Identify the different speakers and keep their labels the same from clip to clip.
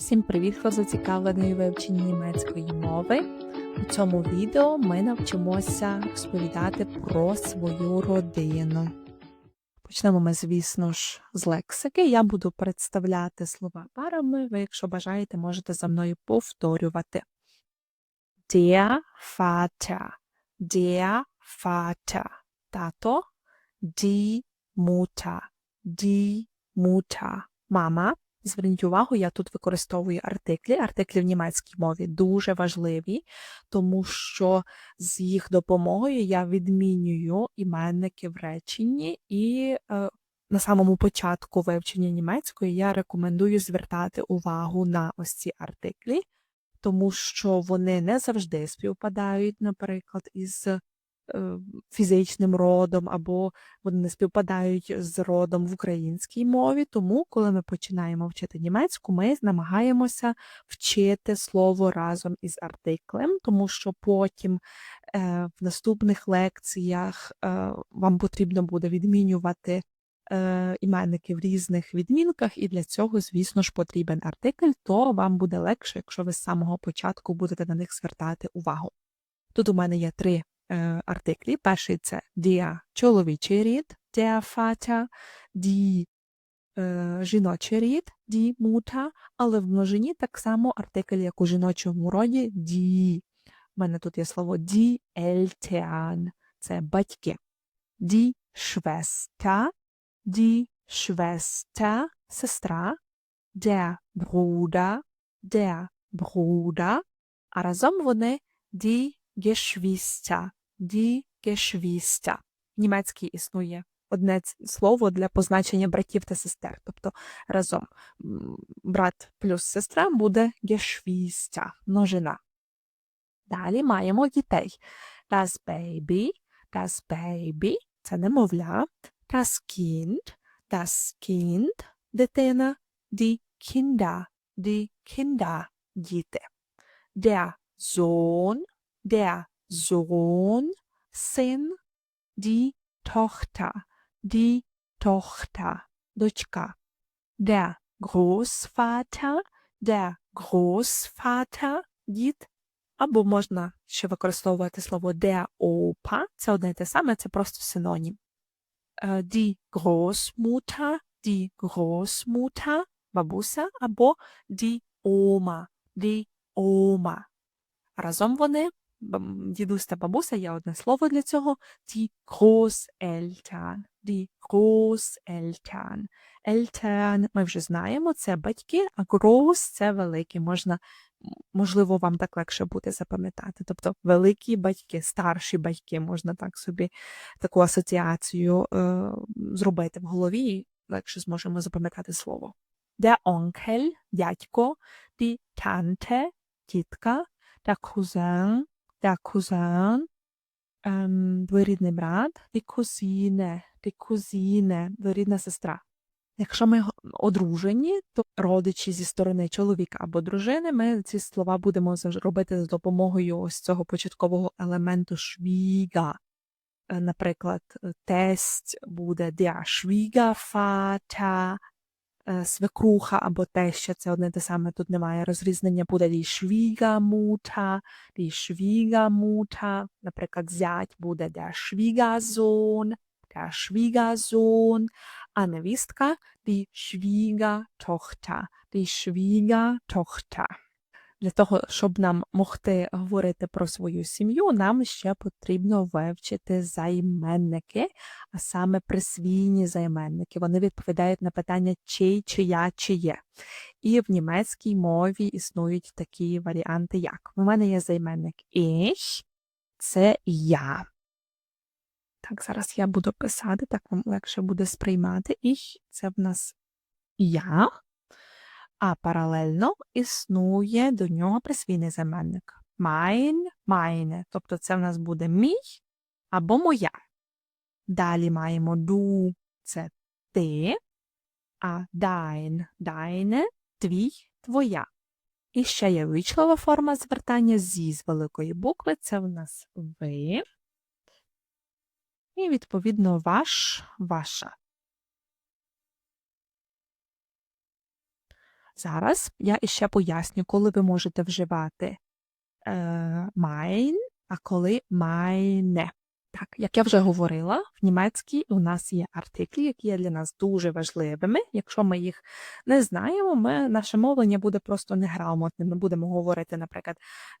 Speaker 1: Всім привіт, хто зацікавлений у вивченні німецької мови. У цьому відео ми навчимося розповідати про свою родину. Почнемо ми, звісно ж, з лексики. Я буду представляти слова парами. Ви, якщо бажаєте, можете за мною повторювати. Der Vater, der Vater, тато, die Mutter, die Mutter, мама. Зверніть увагу, я тут використовую артиклі. Артиклі в німецькій мові дуже важливі, тому що з їх допомогою я відмінюю іменники в реченні, і е, на самому початку вивчення німецької я рекомендую звертати увагу на ось ці артиклі, тому що вони не завжди співпадають, наприклад, із фізичним родом, або вони не співпадають з родом в українській мові. Тому, коли ми починаємо вчити німецьку, ми намагаємося вчити слово разом із артиклем, тому що потім е, в наступних лекціях е, вам потрібно буде відмінювати. е, Іменники в різних відмінках, і для цього, звісно ж, потрібен артикль, то вам буде легше, якщо ви з самого початку будете на них звертати увагу. Тут у мене є три е, артиклі. Перший це der чоловічий рід, der Vater, die е, жіночий рід, die Mutter, але в множині так само артикль, як у жіночому роді, die. У мене тут є слово die Eltern, це батьки. Die Schwester, die Schwester, сестра, der Bruder, der Bruder, а разом вони die Geschwister, die Geschwister. В німецькій існує одне слово для позначення братів та сестер. Тобто разом брат плюс сестра буде Geschwister, множина. Далі маємо дітей. Das Baby, das Baby – це немовля, das Kind, das Kind – дитина, die Kinder, die Kinder – діти. Der Sohn, der Sohn, син, die Tochter, дочка. Der Großvater, der Großvater, дід. Або можна ще використовувати слово der Opa, це одне те саме, це просто синонім. Е, Großmutter, die Großmutter, бабуся, або die Oma. Разом вони, дідусь та бабуся, є одне слово для цього, die Großeltern, die Großeltern. Eltern ми вже знаємо, це батьки, а groß – це великі. Можна, можливо, вам так легше буде запам'ятати. Тобто великі батьки, старші батьки, можна так собі таку асоціацію е, зробити в голові легше зможемо запам'ятати слово. Der Onkel, дядько, die Tante, тітка, der Cousin, der Cousin, ем, двоюрідний брат, die Cousine, die Cousine, двоюрідна сестра. Якщо ми одружені, то родичі зі сторони чоловіка або дружини, ми ці слова будемо робити з допомогою ось цього початкового елементу швіга. Е, Наприклад, тесть буде der Schwiegervater, свекруха або теща, це одне те саме, тут немає розрізнення, буде die Schwiegermutter, die Schwiegermutter, наприклад, зять буде der Schwiegersohn, der Schwiegersohn, а невістка die Schwiegertochter, die Schwiegertochter. Для того, щоб нам могти говорити про свою сім'ю, нам ще потрібно вивчити займенники, а саме присвійні займенники. Вони відповідають на питання чий, чия, чиє. І в німецькій мові існують такі варіанти, як у мене є займенник ich, це я. Так, зараз я буду писати, так вам легше буде сприймати. Ich – це в нас я, а паралельно існує до нього присвійний займенник. Mein, meine. Тобто це в нас буде мій або моя. Далі маємо du – це ти, а dein – deine, твій, твоя. І ще є вичлова форма звертання зі з великої букви. Це в нас ви. І, відповідно, ваш, ваша. Зараз я іще поясню, коли ви можете вживати е, mein, а коли meine. Так, як я вже говорила, в німецькій у нас є артиклі, які є для нас дуже важливими. Якщо ми їх не знаємо, ми, наше мовлення буде просто неграмотним. Ми будемо говорити, наприклад,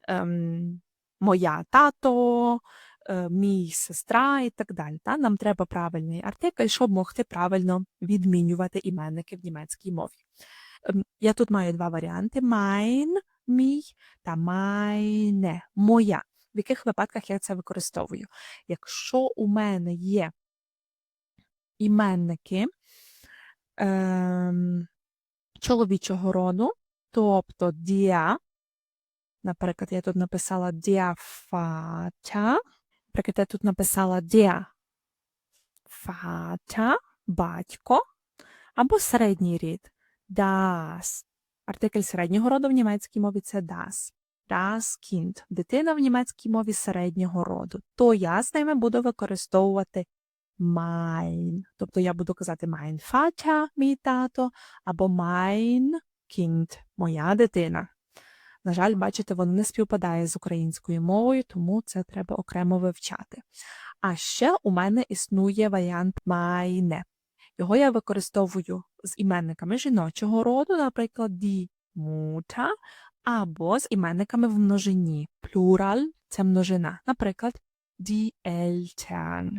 Speaker 1: ем, моя тато, е, мій сестра і так далі. Та? Нам треба правильний артикль, щоб могти правильно відмінювати іменники в німецькій мові. Я тут маю два варіанти: mein, мій та meine, моя. В яких випадках я це використовую? Якщо у мене є іменники ем, чоловічого роду, тобто дія, наприклад, я тут написала Vater, наприклад, я тут написала Vater, батько, або середній рід das. Артикль середнього роду в німецькій мові це das. Das Kind. Дитина в німецькій мові середнього роду. То я з ними буду використовувати mein. Тобто я буду казати mein Vater, мій тато, або mein Kind, моя дитина. На жаль, бачите, воно не співпадає з українською мовою, тому це треба окремо вивчати. А ще у мене існує варіант meine. Його я використовую з іменниками жіночого роду, наприклад, die Mutter, або з іменниками в множині. Плюраль це множина. Наприклад, die Eltern.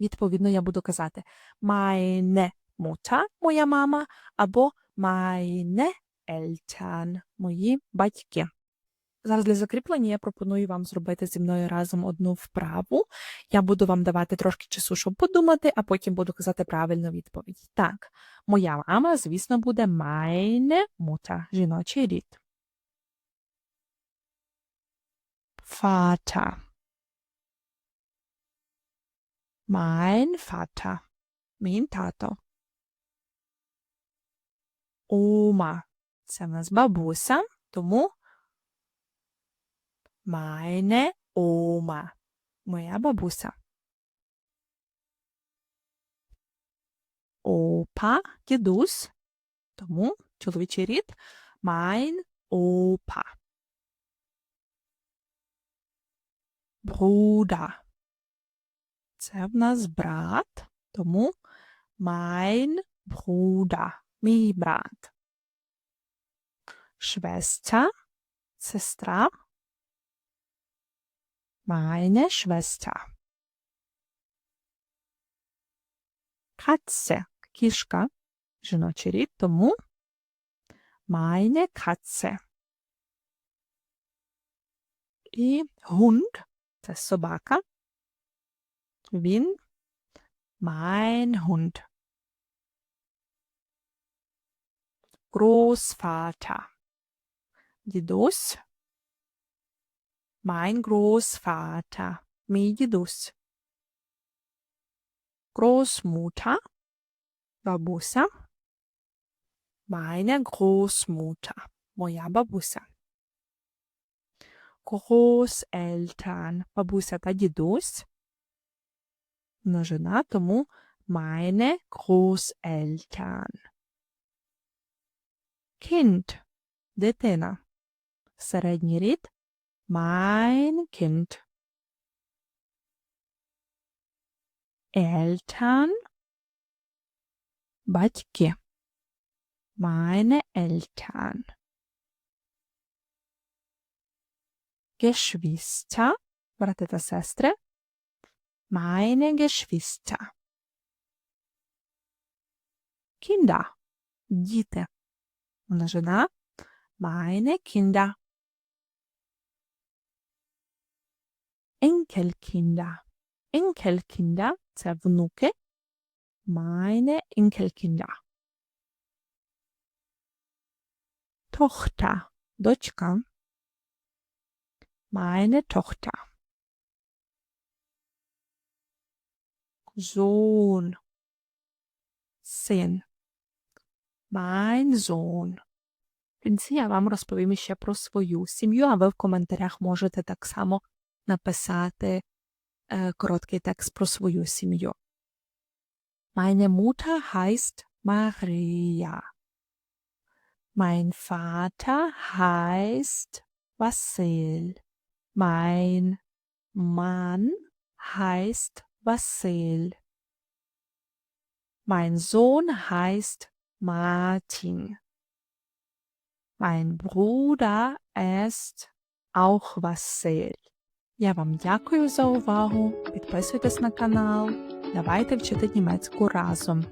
Speaker 1: Відповідно, я буду казати meine Mutter, моя мама, або meine Eltern, мої батьки. Зараз для закріплення я пропоную вам зробити зі мною разом одну вправу. Я буду вам давати трошки часу, щоб подумати, а потім буду казати правильну відповідь. Так, моя мама, звісно, буде meine Mutter, жіночий рід. Vater. Mein Vater. Мій тато. Oma. Це в нас бабуся, тому meine Oma. Моя бабуся. Опа, дідусь. Тому чоловічий рід mein Opa. Бруда. Це в нас брат, тому mein Bruder. Мій брат. Schwester. Сестра. Meine Schwester. Katze. Кішка. Жіночий рід, тому meine Katze. І Hund. Це собака. Він mein Hund. Großvater. Дідусь. Mein Großvater. Мій дідусь. Großmutter. Бабуся. Meine Großmutter. Моя бабуся. Großeltern. Бабуся та дідусь. Множина, тому meine Großeltern. Kind. Дитина. Середній рід. Mein Kind. Eltern. Батьки. Meine Eltern. Geschwister. Брати та сестри. Meine Geschwister. Kinder. Діти. Множина. Meine Kinder. Enkelkinder. Enkelkinder – це внуки. Meine Enkelkinder. Tochter – дочка. Meine Tochter. Sohn. Син. Mein Sohn. В кінці я вам розповім ще про свою сім'ю, а ви в коментарях можете так само написати е, короткий текст про свою сім'ю. Meine Mutter heißt Maria. Mein Vater heißt Василь. Mein Mann heißt Василь. Mein Sohn heißt Martin. Mein Bruder ist auch Василь. Я вам дякую за увагу. Підписуйтесь на канал. Давайте вчити німецьку разом.